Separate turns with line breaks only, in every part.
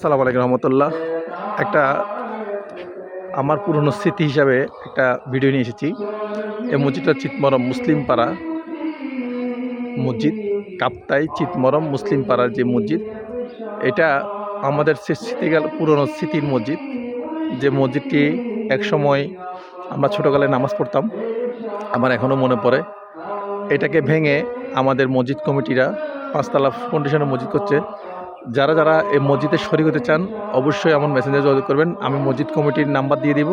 সালাম আলাইকুম রহমতুল্লাহ। একটা আমার পুরনো স্মৃতি হিসাবে একটা ভিডিও নিয়ে এসেছি। এই মসজিদটা চিতমরম মুসলিম পাড়া। মসজিদ কাপ্তাই চিতমরম মুসলিম পাড়ার যে মসজিদ, এটা আমাদের সে স্মৃতিকাল, পুরনো স্মৃতির মসজিদ। যে মসজিদটি একসময় আমরা ছোটোকালে নামাজ পড়তাম, আমার এখনও মনে পড়ে। এটাকে ভেঙে আমাদের মসজিদ কমিটিরা পাঁচতলা ফাউন্ডেশনের মসজিদ করছে। যারা যারা এই মসজিদে শরিক হতে চান, অবশ্যই আমার মেসেঞ্জার যোগাযোগ করবেন। আমি মসজিদ কমিটির নাম্বার দিয়ে দিব।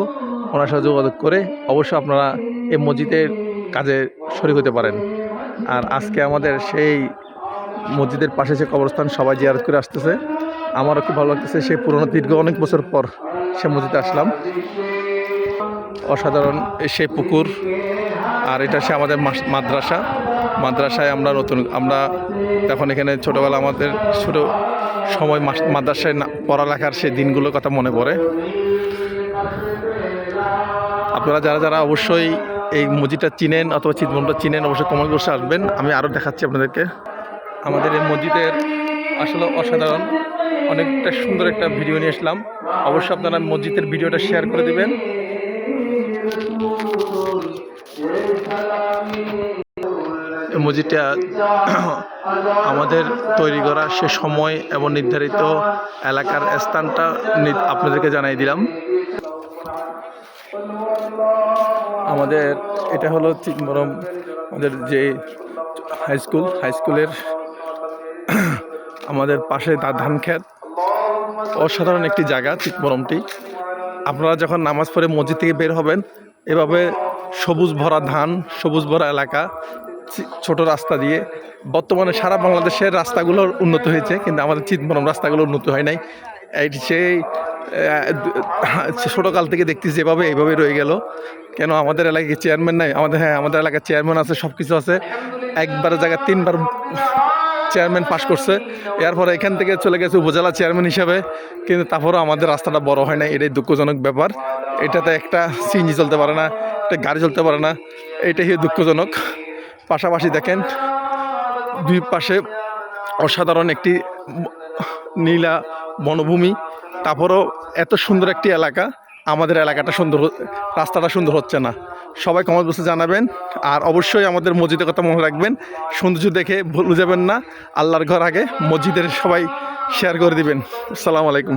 ওনার সাথে যোগাযোগ করে অবশ্যই আপনারা এই মসজিদের কাজে শরিক হতে পারেন। আর আজকে আমাদের সেই মসজিদের পাশে যে কবরস্থান সবাই জিয়ারত করে আসতেছে। আমারও খুব ভালো লাগতেছে। সেই পুরনো দীর্ঘ অনেক বছর পর সে মসজিদে আসলাম। অসাধারণ সেই পুকুর। আর এটা সে আমাদের মাদ্রাসা। মাদ্রাসায় আমরা নতুন, আমরা তখন এখানে ছোটোবেলা আমাদের ছোটো সময় মাদ্রাসায় পড়ালেখার সেই দিনগুলোর কথা মনে পড়ে। আপনারা যারা যারা অবশ্যই এই মসজিদটা চিনেন অথবা চিতমনটা চিনেন, অবশ্যই কমেন্ট বসে আসবেন। আমি আরও দেখাচ্ছি আপনাদেরকে। আমাদের এই মসজিদের আসলে অসাধারণ, অনেকটা সুন্দর একটা ভিডিও নিয়ে আসলাম। অবশ্যই আপনারা মসজিদের ভিডিওটা শেয়ার করে দিবেন। মসজিদটা আমাদের তৈরি করা সে সময় এবং নির্ধারিত এলাকার স্থানটা আপনাদেরকে জানাই দিলাম। আমাদের এটা হলো চিদম্বরম আমাদের যে হাই স্কুল হাই স্কুলের আমাদের পাশে ধান ক্ষেত। অসাধারণ একটি জায়গা চিতমরমটি আপনারা যখন নামাজ পড়ে মসজিদ থেকে বের হবেন, এভাবে সবুজ ভরা ধান, সবুজ ভরা এলাকা ছোট রাস্তা দিয়ে। বর্তমানে সারা বাংলাদেশের রাস্তাগুলো উন্নত হয়েছে, কিন্তু আমাদের চিতমরম রাস্তাগুলো উন্নত হয় নাই। এই সেই ছোটকাল থেকে দেখতেছি যেভাবে এইভাবে রয়ে গেল। কেন আমাদের এলাকায় চেয়ারম্যান নাই? আমাদের হ্যাঁ আমাদের এলাকায় চেয়ারম্যান আছে সব কিছু আছে। একবার জায়গায় তিনবার চেয়ারম্যান পাশ করছে। এরপরে এখান থেকে চলে গেছে উপজেলা চেয়ারম্যান হিসাবে। কিন্তু তারপরেও আমাদের রাস্তাটা বড় হয় না এটাই দুঃখজনক ব্যাপার। এটাতে একটা সিএনজি চলতে পারে না, একটা গাড়ি চলতে পারে না, এটাই দুঃখজনক। পাশাপাশি দেখেন, দুই পাশে অসাধারণ একটি নীলা বনভূমি। তারপরেও এত সুন্দর একটি এলাকা, আমাদের এলাকাটা সুন্দর রাস্তাটা সুন্দর হচ্ছে না। সবাই কমেন্ট বসে জানাবেন, আর অবশ্যই আমাদের মসজিদের কথা মনে রাখবেন। সৌন্দর্য দেখে ভুলে যাবেন না, আল্লাহর ঘর আগে মসজিদের সবাই শেয়ার করে দিবেন। আসসালামু আলাইকুম।